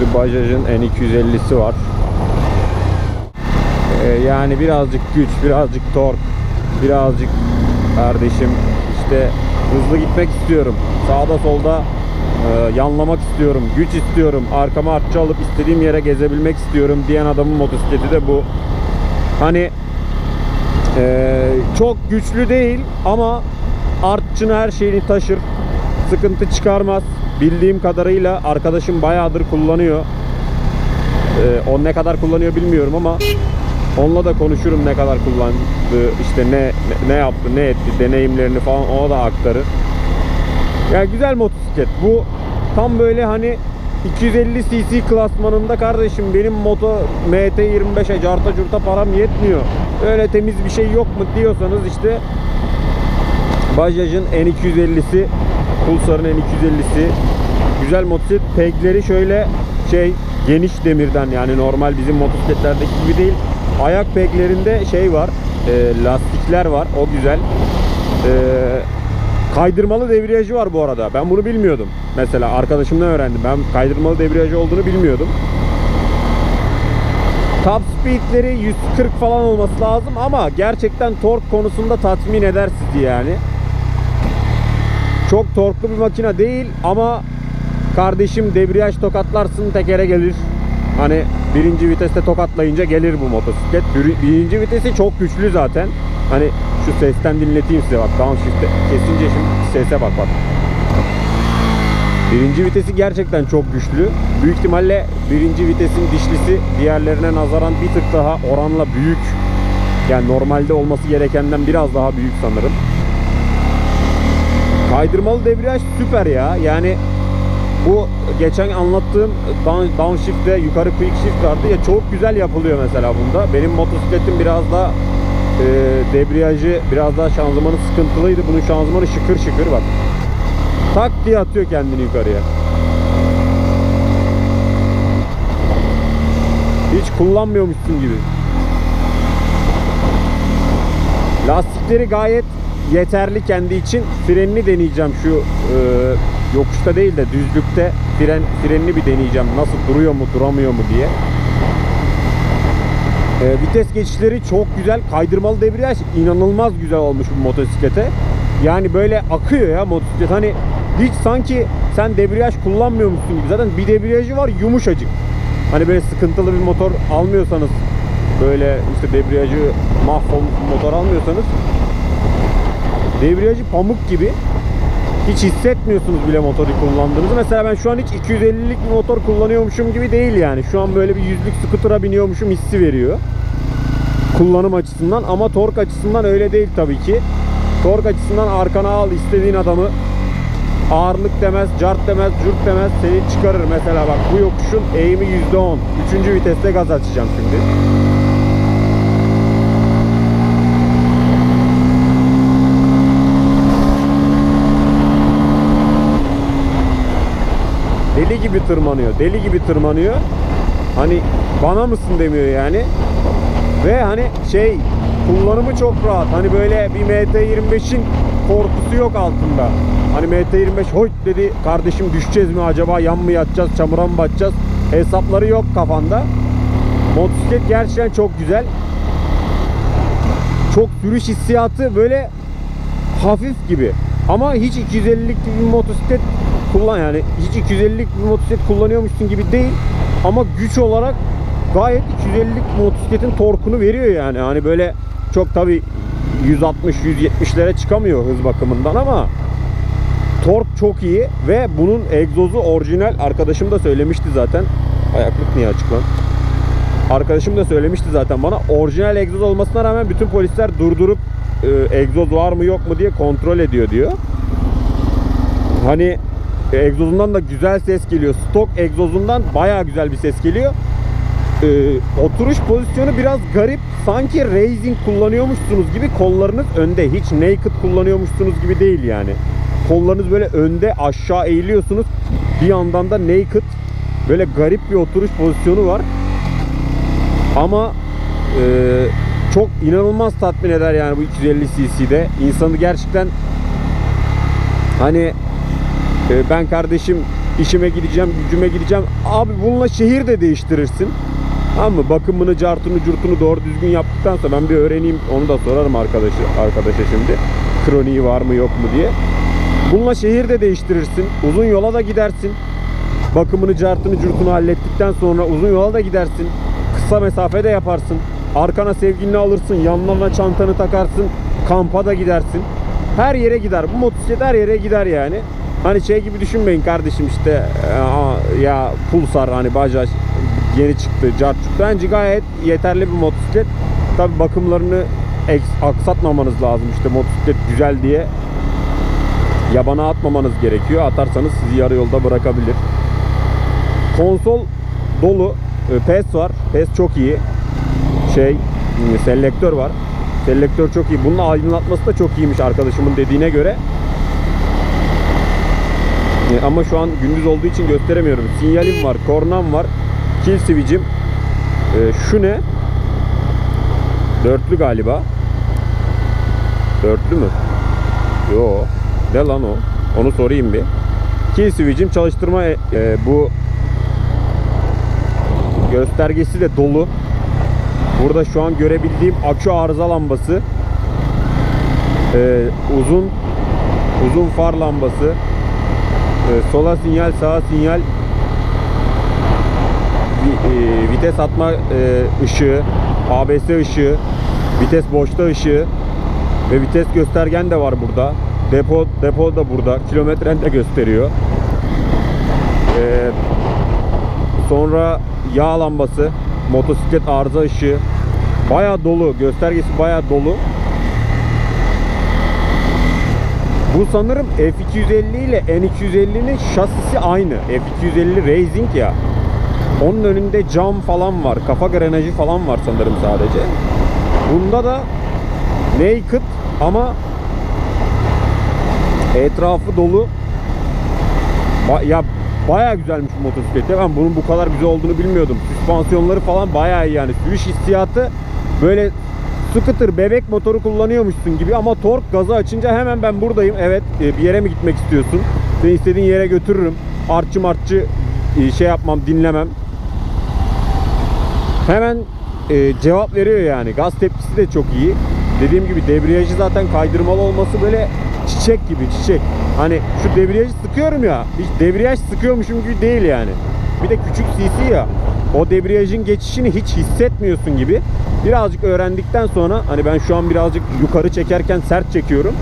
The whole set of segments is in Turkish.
Şimdi Bajaj'ın N250'si var. Ee, yani birazcık güç, birazcık tork, birazcık kardeşim işte hızlı gitmek istiyorum. Sağda solda e, yanlamak istiyorum, güç istiyorum, arkama artçı alıp istediğim yere gezebilmek istiyorum diyen adamın motosikleti de bu. Hani e, çok güçlü değil ama artçını her şeyini taşır. Sıkıntı çıkarmaz. Bildiğim kadarıyla arkadaşım bayağıdır kullanıyor. Ee, o ne kadar kullanıyor bilmiyorum ama onunla da konuşurum ne kadar kullandı, işte ne ne, yaptı, ne etti, deneyimlerini falan ona da aktarır. Ya güzel motosiklet. Bu tam böyle hani 250 cc klasmanında kardeşim benim moto MT25'e carta curta param yetmiyor. Öyle temiz bir şey yok mu diyorsanız işte Bajaj'ın N250'si Pulsar'ın N250'si güzel motosiklet. Pegleri şöyle şey geniş demirden yani normal bizim motosikletlerdeki gibi değil. Ayak peglerinde şey var e, lastikler var o güzel. E, kaydırmalı debriyajı var bu arada. Ben bunu bilmiyordum. Mesela arkadaşımdan öğrendim. Ben kaydırmalı debriyajı olduğunu bilmiyordum. Top speedleri 140 falan olması lazım ama gerçekten tork konusunda tatmin eder sizi yani. Çok torklu bir makine değil ama kardeşim debriyaj tokatlarsın tekere gelir. Hani birinci viteste tokatlayınca gelir bu motosiklet. Bir- Birinci vitesi çok güçlü zaten. Hani şu sesten dinleteyim size bak. Downshift'te kesince şimdi sese bak bak. Birinci vitesi gerçekten çok güçlü. Büyük ihtimalle birinci vitesin dişlisi diğerlerine nazaran bir tık daha oranla büyük. Yani normalde olması gerekenden biraz daha büyük sanırım. Kaydırmalı debriyaj süper ya. Yani bu geçen anlattığım down- downshift ve yukarı quick shift vardı ya çok güzel yapılıyor mesela bunda. Benim motosikletim biraz daha e, debriyajı biraz daha şanzımanı sıkıntılıydı. Bunun şanzımanı şıkır şıkır bak. Tak diye atıyor kendini yukarıya. Hiç kullanmıyormuşsun gibi. Lastikleri gayet yeterli kendi için. Frenini deneyeceğim şu e, yokuşta değil de düzlükte fren frenini bir deneyeceğim. Nasıl duruyor mu duramıyor mu diye. E, vites geçişleri çok güzel. Kaydırmalı debriyaj inanılmaz güzel olmuş bu motosiklete. Yani böyle akıyor ya motosiklet. Hani hiç sanki sen debriyaj kullanmıyormuşsun gibi. Zaten bir debriyajı var yumuşacık. Hani böyle sıkıntılı bir motor almıyorsanız böyle işte debriyajı mahvolmuş bir motor almıyorsanız debriyajı pamuk gibi hiç hissetmiyorsunuz bile motoru kullandığınızı. Mesela ben şu an hiç 250'lik bir motor kullanıyormuşum gibi değil yani. Şu an böyle bir yüzlük scooter'a biniyormuşum hissi veriyor. Kullanım açısından ama tork açısından öyle değil tabii ki. Tork açısından arkana al istediğin adamı ağırlık demez, cart demez, cürt demez seni çıkarır. Mesela bak bu yokuşun eğimi %10. Üçüncü viteste gaz açacağım şimdi. Deli gibi tırmanıyor. Deli gibi tırmanıyor. Hani bana mısın demiyor yani. Ve hani şey kullanımı çok rahat. Hani böyle bir MT25'in korkusu yok altında. Hani MT25 hoy dedi kardeşim düşeceğiz mi acaba yan mı yatacağız çamura mı batacağız hesapları yok kafanda. Motosiklet gerçekten çok güzel. Çok sürüş hissiyatı böyle hafif gibi. Ama hiç 250'lik bir motosiklet kullan yani hiç 250'lik bir motosiklet kullanıyormuşsun gibi değil. Ama güç olarak gayet 250'lik motosikletin torkunu veriyor yani. Hani böyle çok tabi 160-170'lere çıkamıyor hız bakımından ama tork çok iyi ve bunun egzozu orijinal. Arkadaşım da söylemişti zaten. Ayaklık niye açık lan? Arkadaşım da söylemişti zaten bana. Orijinal egzoz olmasına rağmen bütün polisler durdurup e, egzoz var mı yok mu diye kontrol ediyor diyor. Hani e, egzozundan da güzel ses geliyor. Stok egzozundan baya güzel bir ses geliyor. E, oturuş pozisyonu biraz garip. Sanki racing kullanıyormuşsunuz gibi kollarınız önde. Hiç naked kullanıyormuşsunuz gibi değil yani. Kollarınız böyle önde aşağı eğiliyorsunuz. Bir yandan da naked. Böyle garip bir oturuş pozisyonu var. Ama e, çok inanılmaz tatmin eder yani bu 250 cc'de. İnsanı gerçekten hani e, ben kardeşim işime gideceğim, gücüme gideceğim. Abi bununla şehir de değiştirirsin. Ama bakımını, cartını, curtunu doğru düzgün yaptıktan sonra ben bir öğreneyim. Onu da sorarım arkadaşı, arkadaşa şimdi. Kroniği var mı yok mu diye. Bununla şehir de değiştirirsin. Uzun yola da gidersin. Bakımını, cartını, curtunu hallettikten sonra uzun yola da gidersin. Kısa mesafede yaparsın. Arkana sevgilini alırsın. Yanlarına çantanı takarsın. Kampa da gidersin. Her yere gider. Bu motosiklet her yere gider yani. Hani şey gibi düşünmeyin kardeşim işte ya Pulsar hani Bajaj yeni çıktı, cart çıktı. Bence gayet yeterli bir motosiklet. Tabi bakımlarını aksatmamanız lazım işte motosiklet güzel diye yabana atmamanız gerekiyor. Atarsanız sizi yarı yolda bırakabilir. Konsol dolu. E, PES var. PES çok iyi. Şey, selektör var. Selektör çok iyi. Bunun aydınlatması da çok iyiymiş arkadaşımın dediğine göre. E, Ama şu an gündüz olduğu için gösteremiyorum. Sinyalim var, kornam var, kill switch'im. E, şu ne? Dörtlü galiba. Dörtlü mü? Yo. Ne lan o? Onu sorayım bir. Kill switch'im çalıştırma e, e, bu göstergesi de dolu. Burada şu an görebildiğim akü arıza lambası. E, uzun uzun far lambası. E, sola sinyal, sağa sinyal. E, vites atma e, ışığı, ABS ışığı, vites boşta ışığı ve vites göstergen de var burada. Depo depo da burada. Kilometren de gösteriyor. Ee, sonra yağ lambası, motosiklet arıza ışığı. Baya dolu. Göstergesi baya dolu. Bu sanırım F250 ile N250'nin şasisi aynı. F250 Racing ya. Onun önünde cam falan var. Kafa grenajı falan var sanırım sadece. Bunda da naked ama etrafı dolu. Ba- ya baya güzelmiş bu motosiklet. ya. Ben bunun bu kadar güzel olduğunu bilmiyordum. Süspansiyonları falan baya iyi yani. Sürüş hissiyatı böyle scooter bebek motoru kullanıyormuşsun gibi ama tork gazı açınca hemen ben buradayım. Evet e, bir yere mi gitmek istiyorsun? Seni istediğin yere götürürüm. Artçı martçı e, şey yapmam dinlemem. Hemen e, cevap veriyor yani. Gaz tepkisi de çok iyi. Dediğim gibi debriyajı zaten kaydırmalı olması böyle çiçek gibi çiçek. Hani şu debriyajı sıkıyorum ya. Hiç debriyaj sıkıyormuşum gibi değil yani. Bir de küçük CC ya. O debriyajın geçişini hiç hissetmiyorsun gibi. Birazcık öğrendikten sonra hani ben şu an birazcık yukarı çekerken sert çekiyorum.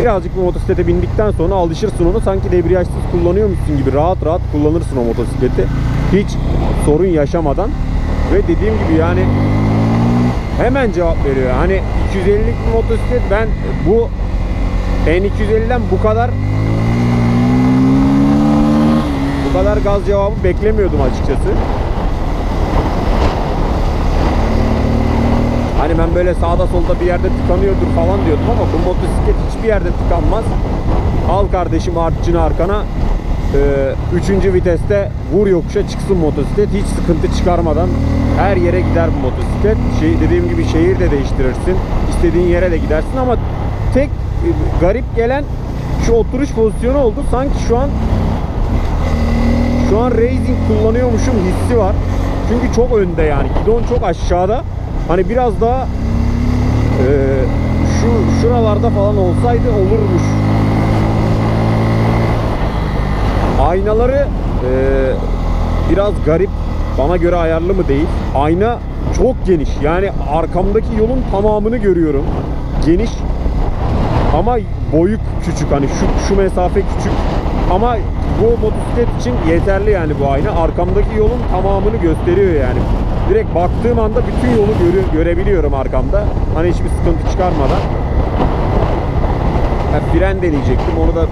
Birazcık bu motosiklete bindikten sonra alışırsın onu sanki debriyajsız kullanıyormuşsun gibi rahat rahat kullanırsın o motosikleti. Hiç sorun yaşamadan. Ve dediğim gibi yani hemen cevap veriyor. Hani 250'lik bir motosiklet ben bu N250'den bu kadar bu kadar gaz cevabı beklemiyordum açıkçası. Hani ben böyle sağda solda bir yerde tıkanıyordur falan diyordum ama bu motosiklet hiçbir yerde tıkanmaz. Al kardeşim artçını arkana. Ee, üçüncü viteste vur yokuşa çıksın motosiklet. Hiç sıkıntı çıkarmadan her yere gider bu motosiklet. Şey, dediğim gibi şehir de değiştirirsin. İstediğin yere de gidersin ama tek e, garip gelen şu oturuş pozisyonu oldu. Sanki şu an şu an racing kullanıyormuşum hissi var. Çünkü çok önde yani. Gidon çok aşağıda. Hani biraz daha e, şu şuralarda falan olsaydı olurmuş. Aynaları e, biraz garip. Bana göre ayarlı mı değil. Ayna çok geniş. Yani arkamdaki yolun tamamını görüyorum. Geniş ama boyu küçük. Hani şu, şu mesafe küçük. Ama bu motosiklet için yeterli yani bu ayna. Arkamdaki yolun tamamını gösteriyor yani. Direkt baktığım anda bütün yolu görü, görebiliyorum arkamda. Hani hiçbir sıkıntı çıkarmadan. Ha, fren deneyecektim. Onu da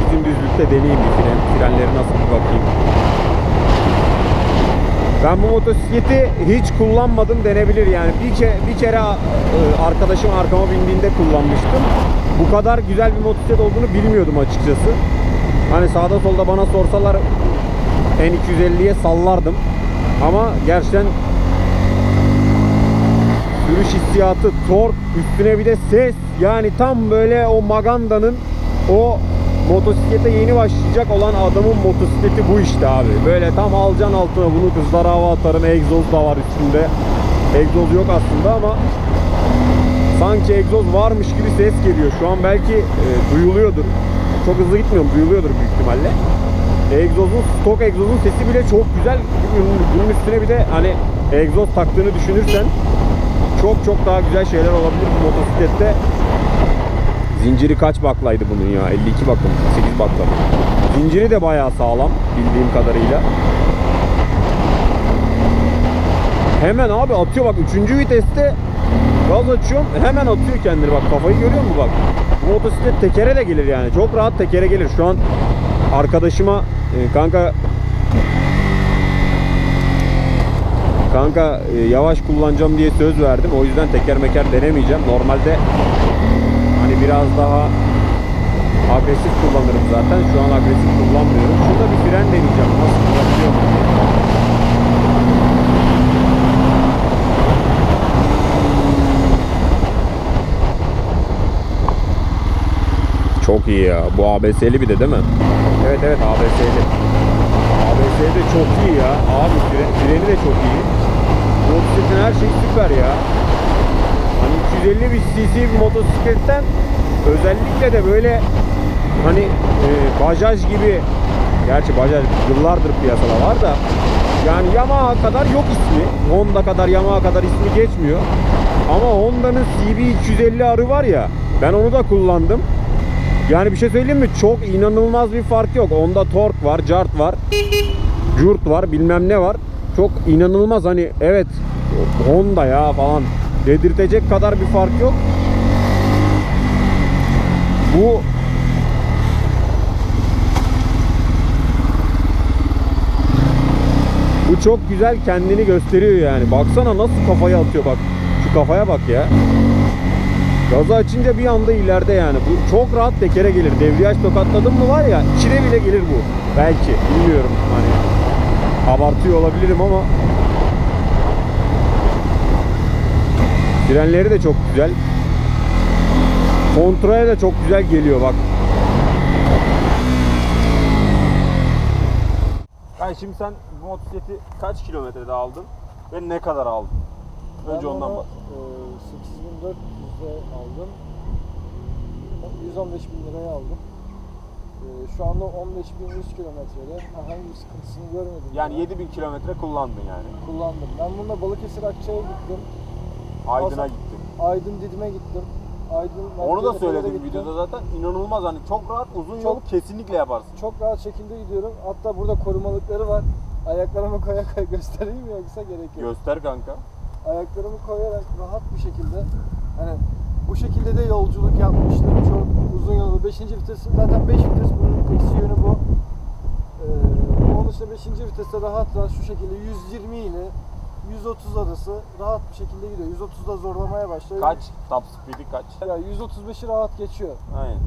bizim düzlükte deneyeyim bir fren. Frenleri nasıl bir bakayım. Ben bu motosikleti hiç kullanmadım denebilir yani. Bir, ke bir kere e, arkadaşım arkama bindiğinde kullanmıştım. Bu kadar güzel bir motosiklet olduğunu bilmiyordum açıkçası. Hani sağda solda bana sorsalar N250'ye sallardım. Ama gerçekten sürüş hissiyatı, tork, üstüne bir de ses. Yani tam böyle o Maganda'nın o motosiklete yeni başlayacak olan adamın motosikleti bu işte abi. Böyle tam alacaksın altına bunu kızlara hava atarım. Egzoz da var üstünde. Egzoz yok aslında ama sanki egzoz varmış gibi ses geliyor. Şu an belki e, duyuluyordur. Çok hızlı gitmiyorum. Duyuluyordur büyük ihtimalle. Egzozun, stok egzozun sesi bile çok güzel. Bunun, üstüne bir de hani egzoz taktığını düşünürsen çok çok daha güzel şeyler olabilir bu motosiklette. Zinciri kaç baklaydı bunun ya? 52 bakım, 8 bakla. Zinciri de bayağı sağlam bildiğim kadarıyla. Hemen abi atıyor bak 3. viteste gaz açıyorum hemen atıyor kendini bak kafayı görüyor musun bak. Bu motosiklet tekere de gelir yani çok rahat tekere gelir. Şu an arkadaşıma e, kanka Kanka e, yavaş kullanacağım diye söz verdim. O yüzden teker meker denemeyeceğim. Normalde hani biraz daha agresif kullanırım zaten. Şu an agresif kullanmıyorum. Şurada bir fren deneyeceğim. Nasıl kullanılıyor Çok iyi ya. Bu ABS'li bir de değil mi? Evet evet ABS'li. ABS'li de çok iyi ya. Abi fre- freni de çok iyi. Motosikletin her şeyi süper ya. Hani 250 bir cc bir motosikletten özellikle de böyle hani e, Bajaj gibi gerçi Bajaj yıllardır piyasada var da yani Yamaha kadar yok ismi. Honda kadar Yamaha kadar ismi geçmiyor. Ama Honda'nın CB250 arı var ya ben onu da kullandım. Yani bir şey söyleyeyim mi? Çok inanılmaz bir fark yok. Onda tork var, cart var, curt var, bilmem ne var. Çok inanılmaz hani evet Honda ya falan dedirtecek kadar bir fark yok. Bu Bu çok güzel kendini gösteriyor yani. Baksana nasıl kafaya atıyor bak. Şu kafaya bak ya. Gazı açınca bir anda ileride yani. Bu çok rahat tekere gelir. Devriyaj tokatladın mı var ya içine bile gelir bu. Belki. Bilmiyorum. Hani abartıyor olabilirim ama Frenleri de çok güzel. Kontraya da çok güzel geliyor bak. Yani şimdi sen bu motosikleti kaç kilometrede aldın ve ne kadar aldın? Önce ondan bak. 8400 de aldım. 115 bin liraya aldım. Ee, şu anda 15.100 kilometrede herhangi bir sıkıntısını görmedim. Yani 7000 kilometre kullandın yani. Kullandım. Ben bununla Balıkesir Akçay'a gittim. Aydın'a Hasan- gittin. Aydın Didim'e gittim. Aydın Onu da söyledim videoda zaten. inanılmaz hani çok rahat uzun yol kesinlikle yaparsın. Çok rahat şekilde gidiyorum. Hatta burada korumalıkları var. Ayaklarımı koya koya göstereyim mi yoksa gerek yok. Göster kanka. Ayaklarımı koyarak rahat bir şekilde hani bu şekilde de yolculuk yapmıştım çok uzun yolu 5. vites zaten 5 vites bunun eksi yönü bu ee, onun dışında 5. viteste rahat rahat şu şekilde 120 ile 130 arası rahat bir şekilde gidiyor 130'da zorlamaya başlıyor Kaç? Top speed'i kaç? ya 135'i rahat geçiyor Aynen.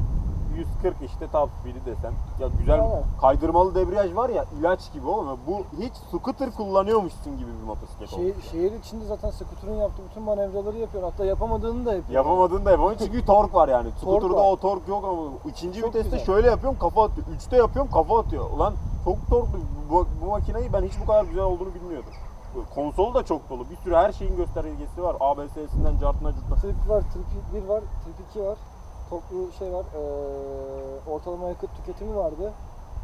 140 işte top speed'i desem. Ya güzel Aynen. kaydırmalı debriyaj var ya ilaç gibi oğlum. Bu hiç scooter kullanıyormuşsun gibi bir motosiklet şehir, oldu. şehir içinde zaten skuterın yaptığı bütün manevraları yapıyor hatta yapamadığını da yapıyor Yapamadığını da yapamıyorsun çünkü tork var yani. Scooter'da var. o tork yok ama ikinci Çok viteste güzel. şöyle yapıyorum kafa atıyor. Üçte yapıyorum kafa atıyor. Ulan çok torklu. Bu, bu makineyi ben hiç bu kadar güzel olduğunu bilmiyordum. Konsolu da çok dolu. Bir sürü her şeyin göstergesi var. ABS'sinden cartına curtuna. Trip var, trip 1 var, trip 2 var. Toplu şey var, eee, ortalama yakıt tüketimi vardı.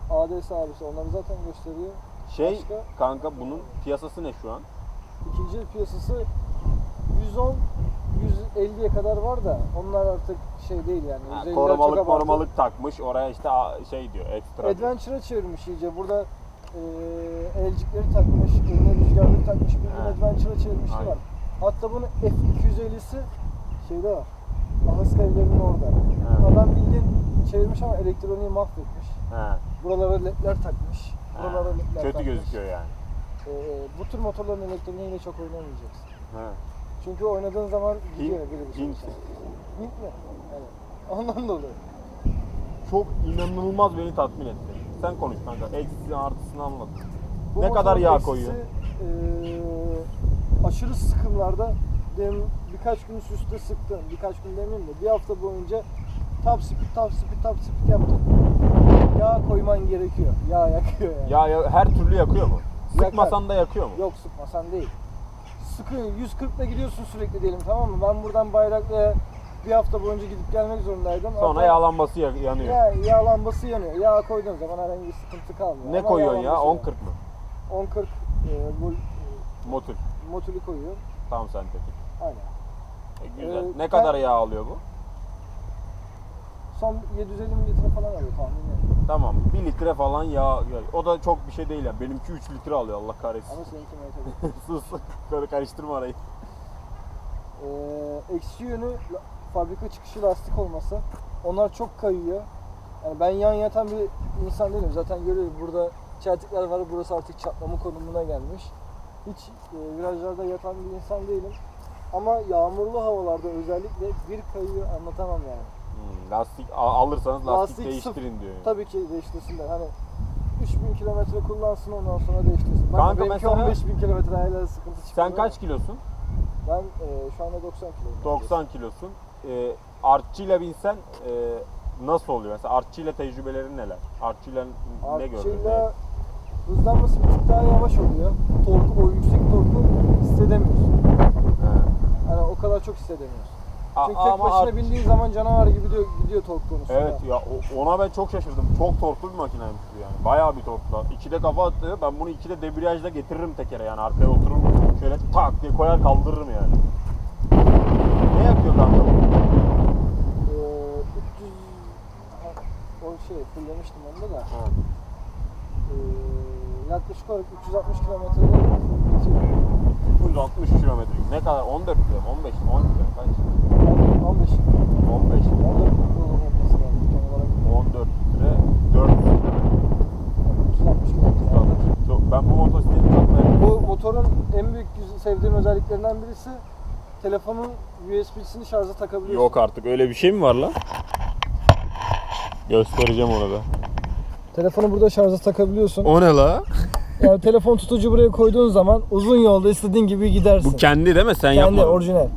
ADS abisi onları zaten gösteriyor. Şey Başka? kanka bunun piyasası ne şu an? İkinci el piyasası 110 150'ye kadar var da onlar artık şey değil yani. Ha, 150'ler korumalık korumalık takmış. Oraya işte şey diyor ekstra. Adventure'a çevirmiş iyice. Burada eee elcikleri takmış, önüne rüzgarlık takmış, bir Ha. Adventure'a çevirmişti var. Hatta bunun F250'si şeyde var. Ahaska evlerinin orada. Ha. Adam bildiğin çevirmiş ama elektroniği mahvetmiş. He. Buralara ledler takmış. Ha. Buralara ledler Kötü takmış. gözüküyor yani. Ee, bu tür motorların elektroniğiyle çok oynamayacaksın. He. Çünkü oynadığın zaman gidiyor Hint, biri bir şey. Hint. Hint mi? Evet. Ondan dolayı. Çok inanılmaz beni tatmin etti. Sen konuş kanka. Eksisini artısını anlat. Bu Ne kadar yağ eksisi, koyuyor? eee, aşırı sıkımlarda dem birkaç gün üst üste sıktım. Birkaç gün demeyeyim de bir hafta boyunca top speed, top speed, top speed yaptım. yağ koyman gerekiyor. Yağ yakıyor yani. Ya, ya her türlü yakıyor mu? Yakar. Sıkmasan da yakıyor mu? Yok sıkmasan değil. Sıkı 140'la gidiyorsun sürekli diyelim tamam mı? Ben buradan Bayraklı'ya bir hafta boyunca gidip gelmek zorundaydım. Sonra Hatta yağlanması ya- yanıyor. Ya, yağ lambası yanıyor. Yağ koyduğun zaman herhangi bir sıkıntı kalmıyor. ne Ama koyuyorsun yağ ya? lambası 10-40 mı? 10-40 e, bu e, Motul. motülü koyuyor. Tam sentetik. Aynen. E, güzel. Ee, ne ben- kadar yağ alıyor bu? Son 750 litre falan alıyor tahminen. Tamam. 1 litre falan yağ. O da çok bir şey değil yani. Benimki 3 litre alıyor Allah kahretsin. Ama seninki MTB. Sus. Böyle karıştırma arayı. Ee, eksi yönü la- fabrika çıkışı lastik olması. Onlar çok kayıyor. Yani ben yan yatan bir insan değilim. Zaten görüyorum burada çeltikler var. Burası artık çatlama konumuna gelmiş. Hiç e, virajlarda yatan bir insan değilim. Ama yağmurlu havalarda özellikle bir kayıyor anlatamam yani. Hmm, lastik a- alırsanız lastik, Lastik değiştirin diyor. yani. Tabii ki değiştirsinler. Hani 3000 kilometre kullansın ondan sonra değiştirsin. Bak, Kanka benimki mesela- 15 bin kilometre hala sıkıntı çıkmıyor. Sen kaç kilosun? Ben e, şu anda 90 kiloyum. 90 kilosun. Ee, artçıyla binsen e, nasıl oluyor? Mesela artçıyla tecrübelerin neler? Artçıyla ne gördün? Artçıyla hızlanması bir tık daha yavaş oluyor. Torku, o yüksek torku hissedemiyorsun. Hani o kadar çok hissedemiyorsun. A- Çünkü tek ama başına art- bindiğin zaman canavar gibi gidiyor, gidiyor tork konusunda. Evet ya o- ona ben çok şaşırdım. Çok torklu bir makineymiş bu yani. Bayağı bir torklu. İkide kafa attı. Ben bunu ikide debriyajda getiririm tekere yani. Arkaya otururum. Şöyle tak diye koyar kaldırırım yani. Ne yapıyor kanka bu? Ee, 300 ha, o şey fullemiştim onda da. Ha. Ee, yaklaşık olarak 360 kilometrede bitiyor. 160 kilometre. Ne kadar? 14 lira mı? 15 mi? 10 lira kaç? 15 15 lira. 14 yolu olması lazım tam olarak. 14 litre. 4 360 kilometre. Ben bu motosikleti beğendim. Bu motorun en büyük sevdiğim özelliklerinden birisi telefonun USB'sini şarja takabiliyorsun. Yok artık öyle bir şey mi var lan? Göstereceğim onu da. Telefonu burada şarja takabiliyorsun. O ne la? Yani telefon tutucu buraya koyduğun zaman uzun yolda istediğin gibi gidersin. Bu kendi değil mi? Sen Kendi yapmadın. orijinal.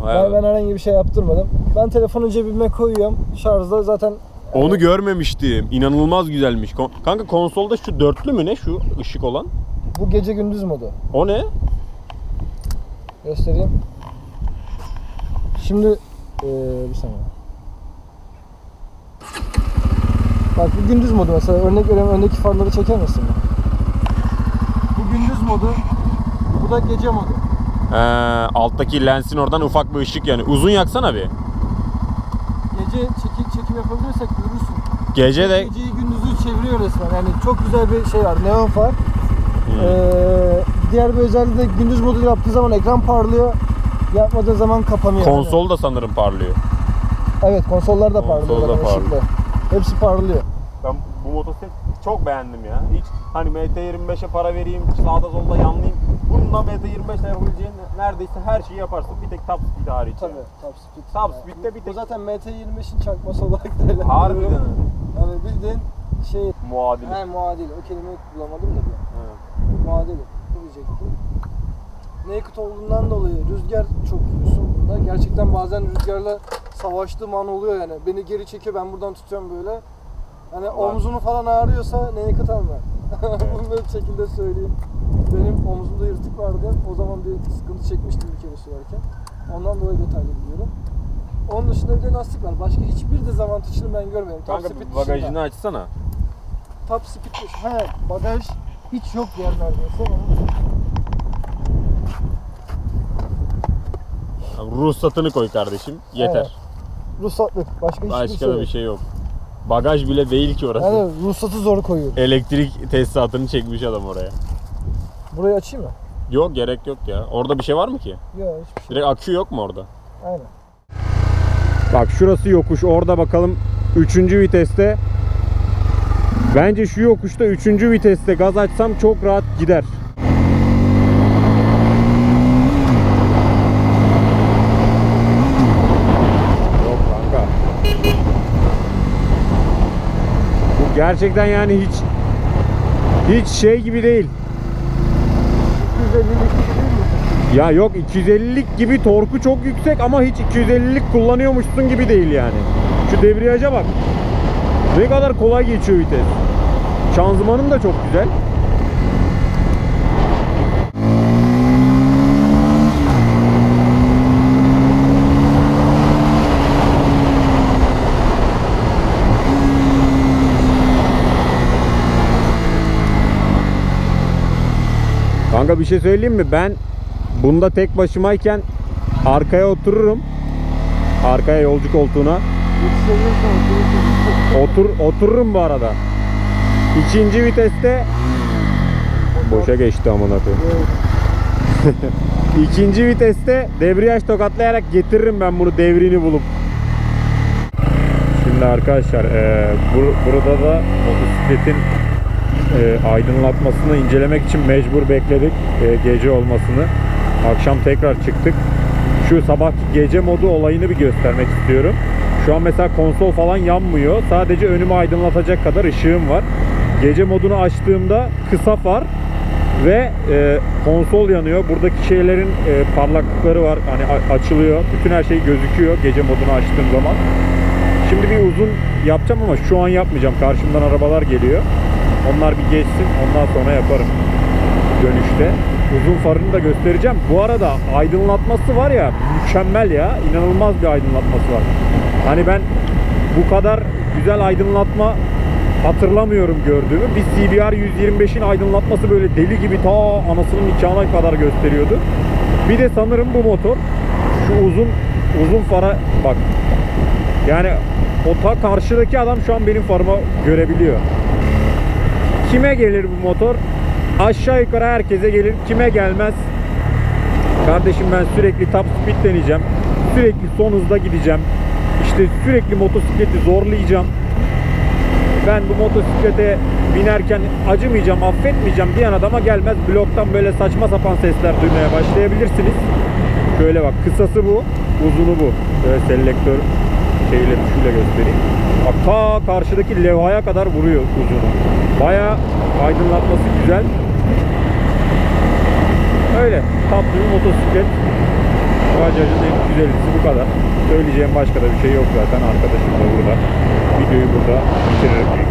Vay Ben, be. ben herhangi bir şey yaptırmadım. Ben telefonu cebime koyuyorum. Şarjda zaten Onu görmemiştim. İnanılmaz güzelmiş. Kon- Kanka konsolda şu dörtlü mü ne şu ışık olan? bu gece gündüz modu. O ne? Göstereyim. Şimdi eee bir saniye. Bak bu gündüz modu mesela örnek veriyorum öndeki farları çeker misin? Modu. Bu da gece modu. Ee, alttaki lensin oradan ufak bir ışık yani. Uzun yaksana bir. Gece çekim, çekim yapabilirsek görürsün. Gece de Geceyi gündüzü çeviriyor resmen. Yani çok güzel bir şey var. Neon far. Hmm. Ee, diğer bir özelliği de gündüz modu yaptığı zaman ekran parlıyor. Yapmadığı zaman kapanıyor. konsol da sanırım parlıyor. Evet konsollar da Konsol parlıyor. da zaten parlıyor. ışıklı. Hepsi parlıyor. Ben bu motosiklet çok beğendim ya. Hiç hani MT25'e para vereyim, sağda solda yanlayayım. Bununla MT25'le yapabileceğin neredeyse her şeyi yaparsın. Bir tek top speed hariç. Tabii yani. top speed. Top Yani speed'de bir Bu tek zaten MT25'in çakması olarak değerlendiriyorum. harbiden Yani bildiğin şey muadili. he, muadili. O kelimeyi bulamadım da bir. Evet. Muadili. Bu diyecektim. Naked olduğundan dolayı rüzgar çok bunda. Gerçekten bazen rüzgarla savaştığım an oluyor yani. Beni geri çekiyor ben buradan tutuyorum böyle. Hani omzunu falan ağrıyorsa naked alma. Bunu böyle bir şekilde söyleyeyim. Benim omzumda yırtık vardı. O zaman bir sıkıntı çekmiştim bir kere sürerken. Ondan dolayı detaylı biliyorum. Onun dışında bir de lastik var. Başka hiçbir dezavantajını ben görmedim. Top Kanka speed bir dışında. bagajını açsana. Top speed dışında. He bagaj hiç yok yer neredeyse. Ruhsatını koy kardeşim. Yeter. Ruhsatlık. Başka hiçbir Başka şey da yok. bir şey yok. Bagaj bile değil ki orası. Yani ruhsatı zor koyuyor. Elektrik tesisatını çekmiş adam oraya. Burayı açayım mı? Yok gerek yok ya. Orada bir şey var mı ki? Yok hiçbir şey. Direkt akü yok mu orada? Aynen. Bak şurası yokuş. Orada bakalım 3. viteste. Bence şu yokuşta 3. viteste gaz açsam çok rahat gider. Yok kanka. Bu gerçekten yani hiç hiç şey gibi değil. 250'lik değil? Ya yok 250'lik gibi torku çok yüksek ama hiç 250'lik kullanıyormuşsun gibi değil yani. Şu debriyaja bak. Ne kadar kolay geçiyor vites. Şanzımanın da çok güzel. Kanka bir şey söyleyeyim mi? Ben bunda tek başımayken arkaya otururum. Arkaya yolcu koltuğuna. Otur otururum bu arada. İkinci viteste boşa geçti amına koyayım. İkinci viteste debriyaj tokatlayarak getiririm ben bunu devrini bulup. Şimdi arkadaşlar e, bur- burada da motosikletin e, aydınlatmasını incelemek için mecbur bekledik e, gece olmasını. Akşam tekrar çıktık. Şu sabahki gece modu olayını bir göstermek istiyorum. Şu an mesela konsol falan yanmıyor. Sadece önümü aydınlatacak kadar ışığım var. Gece modunu açtığımda kısa far ve e, konsol yanıyor. Buradaki şeylerin e, parlaklıkları var. Hani açılıyor. Bütün her şey gözüküyor gece modunu açtığım zaman. Şimdi bir uzun yapacağım ama şu an yapmayacağım. Karşımdan arabalar geliyor. Onlar bir geçsin. Ondan sonra yaparım dönüşte. Uzun farını da göstereceğim. Bu arada aydınlatması var ya mükemmel ya. İnanılmaz bir aydınlatması var. Hani ben bu kadar güzel aydınlatma hatırlamıyorum gördüğümü. Bir CBR 125'in aydınlatması böyle deli gibi ta anasının nikahına kadar gösteriyordu. Bir de sanırım bu motor şu uzun uzun fara bak. Yani o ta karşıdaki adam şu an benim farıma görebiliyor. Kime gelir bu motor? Aşağı yukarı herkese gelir. Kime gelmez? Kardeşim ben sürekli top speed deneyeceğim. Sürekli son hızda gideceğim. İşte sürekli motosikleti zorlayacağım. Ben bu motosiklete binerken acımayacağım, affetmeyeceğim diyen adama gelmez. Bloktan böyle saçma sapan sesler duymaya başlayabilirsiniz. Şöyle bak kısası bu, uzunu bu. Böyle selektör şeyle tuşuyla göstereyim. Bak ta karşıdaki levhaya kadar vuruyor uzunu. Baya aydınlatması güzel. Öyle tatlı bir motosiklet. Bajaj'ın en güzelisi bu kadar. Söyleyeceğim başka da bir şey yok zaten. Arkadaşım da burada. Videoyu burada bitiririm.